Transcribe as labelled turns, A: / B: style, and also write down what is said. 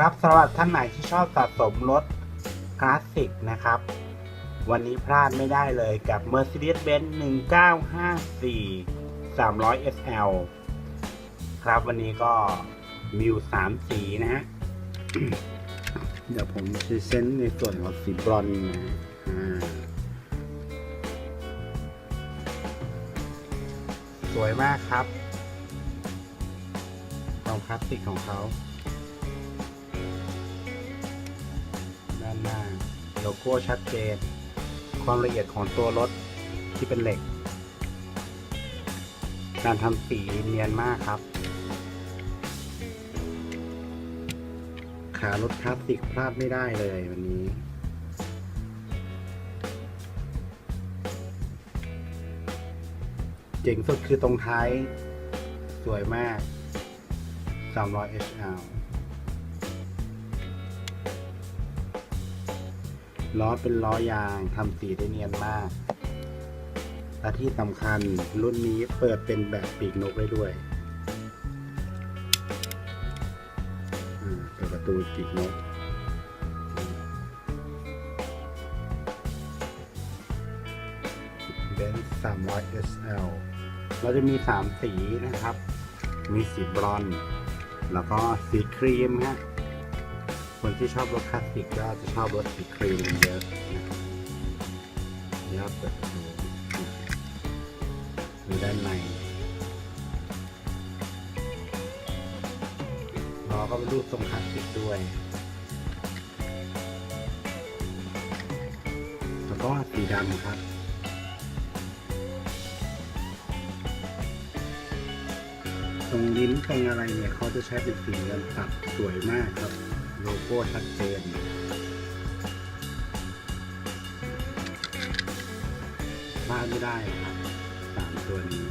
A: ครับสำหรับท่านไหนที่ชอบสะสมรถคลาสสิกนะครับ วันนี้พลาดไม่ได้เลยกับ Mercedes-Benz 1954 300 SL ครับวันนี้ก็มีอยู่3สีนะฮะ เดี๋ยวผมพรีเซนในส่วนของสีบรอนนะสวยมากครับความคลาสสิกของเขา นหน้า โลโก้ชัดเจน ความละเอียดของตัวรถที่เป็นเหล็ก การทำสีเนียนมากครับ ขารถคลาสสิกพลาดไม่ได้เลยวันนี้เจ๋งสุดคือตรงท้าย สวยมาก 300 HL ล้อเป็นล้อยางทำสีได้เนียนมาก และที่สำคัญรุ่นนี้เปิดเป็นแบบปีกนกได้ด้วยอ่าเปิดประตูปีกนกเบนซ์300 SL เราจะมี 3 สีนะครับ มีสีบรอนซ์แล้วก็สีครีมฮะ คนที่ชอบรถคลาสสิกก็จะชอบรถสีครีมเยอะนะครับเดี๋ยวเปิดดูดูด้านในล้อก็เป็นรูปทรงคลาสสิกด้วย แล้วก็สีดำครับตรงลิ้นตรงอะไรเนี่ยเขาจะใช้เป็นสีเงินตัดสวยมากครับ โก้ชัดเจนพลาดไม่ได้นะครับสามตัวนี้